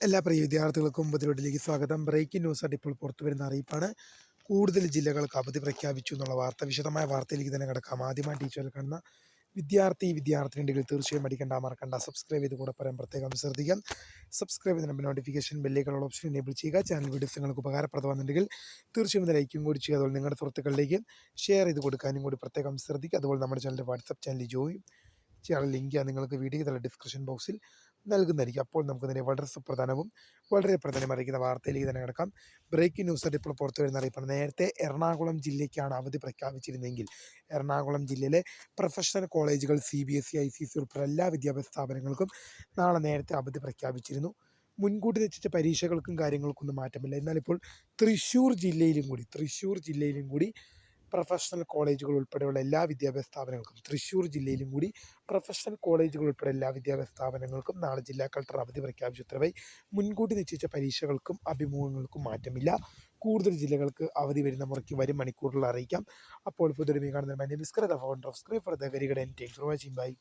എല്ലാ പ്രിയ വിദ്യാർത്ഥികൾക്കും ബുദ്ധിമുട്ടിലേക്ക് സ്വാഗതം. ബ്രേക്കിംഗ് ന്യൂസായിട്ട് ഇപ്പോൾ പുറത്തു വരുന്ന അറിയിപ്പാണ്. കൂടുതൽ ജില്ലകൾക്ക് അവധി പ്രഖ്യാപിച്ചു എന്നുള്ള വാർത്ത വിശദമായ വാർത്തയിലേക്ക് തന്നെ കിടക്കാം. ആദ്യമായി ടീച്ചറിൽ കാണുന്ന വിദ്യാർത്ഥി വിദ്യാർത്ഥിനികൾ തീർച്ചയായും അടിക്കണ്ട മറക്കണ്ട. സബ്സ്ക്രൈബ് ചെയ്ത് കൂടെ പറയാൻ പ്രത്യേകം ശ്രദ്ധിക്കാം സബ്സ്ക്രൈബ് ചെയ്ത് നോട്ടിഫിക്കേഷൻ ബെല്ലേക്കുള്ള ഓപ്ഷൻ എനേബിൾ ചെയ്യുക. ചാനൽ വീഡിയോസ് നിങ്ങൾക്ക് ഉപകാരപ്രദമാണെന്നുണ്ടെങ്കിൽ തീർച്ചയായും ഇത് ലൈക്കും കൂടി ചെയ്യുക. അതുപോലെ നിങ്ങളുടെ സുഹൃത്തുക്കളിലേക്ക് ഷെയർ ചെയ്ത് കൊടുക്കാനും കൂടി പ്രത്യേകം ശ്രദ്ധിക്കുക അതുപോലെ നമ്മുടെ ചാനലിന്റെ വാട്സപ്പ് ചാനലിൽ ജോയിൻ ചെയ്യാനുള്ള ലിങ്ക് നിങ്ങൾക്ക് വീഡിയോ തല ഡിസ്ക്രിപ്ഷൻ ബോക്സിൽ നൽകുന്നതായിരിക്കും. അപ്പോൾ നമുക്ക് തന്നെ വളരെ സുപ്രധാനവും വളരെ പ്രധാനം അറിയിക്കുന്ന വാർത്തയിലേക്ക് തന്നെ കിടക്കാം. ബ്രേക്കിംഗ് ന്യൂസ് ഇപ്പോൾ പുറത്തു വരുന്ന അറിയിപ്പാണ്. നേരത്തെ എറണാകുളം ജില്ലയ്ക്കാണ് അവധി പ്രഖ്യാപിച്ചിരുന്നെങ്കിൽ എറണാകുളം ജില്ലയിലെ പ്രൊഫഷണൽ കോളേജുകൾ C B S E I C C ഉൾപ്പെടെ എല്ലാ വിദ്യാഭ്യാസ സ്ഥാപനങ്ങൾക്കും നാളെ നേരത്തെ അവധി പ്രഖ്യാപിച്ചിരുന്നു. മുൻകൂട്ടി നിശ്ചയിച്ച പരീക്ഷകൾക്കും കാര്യങ്ങൾക്കൊന്നും മാറ്റമില്ല. എന്നാലിപ്പോൾ തൃശ്ശൂർ ജില്ലയിലും കൂടി തൃശ്ശൂർ ജില്ലയിലും കൂടി പ്രൊഫഷണൽ കോളേജുകൾ ഉൾപ്പെടെയുള്ള എല്ലാ വിദ്യാഭ്യാസ സ്ഥാപനങ്ങൾക്കും തൃശ്ശൂർ ജില്ലയിലും കൂടി പ്രൊഫഷണൽ കോളേജുകൾ ഉൾപ്പെടെ എല്ലാ വിദ്യാഭ്യാസ സ്ഥാപനങ്ങൾക്കും നാളെ ജില്ലാ കളക്ടർ അവധി പ്രഖ്യാപിച്ച. ഉത്തരവായി മുൻകൂട്ടി നിശ്ചയിച്ച പരീക്ഷകൾക്കും അഭിമുഖങ്ങൾക്കും മാറ്റമില്ല. കൂടുതൽ ജില്ലകൾക്ക് അവധി വരുന്ന മുറയ്ക്ക് വരും മണിക്കൂറിൽ അറിയിക്കാം. അപ്പോൾ പുതിയ കാണുന്ന for the very good and take for watching bye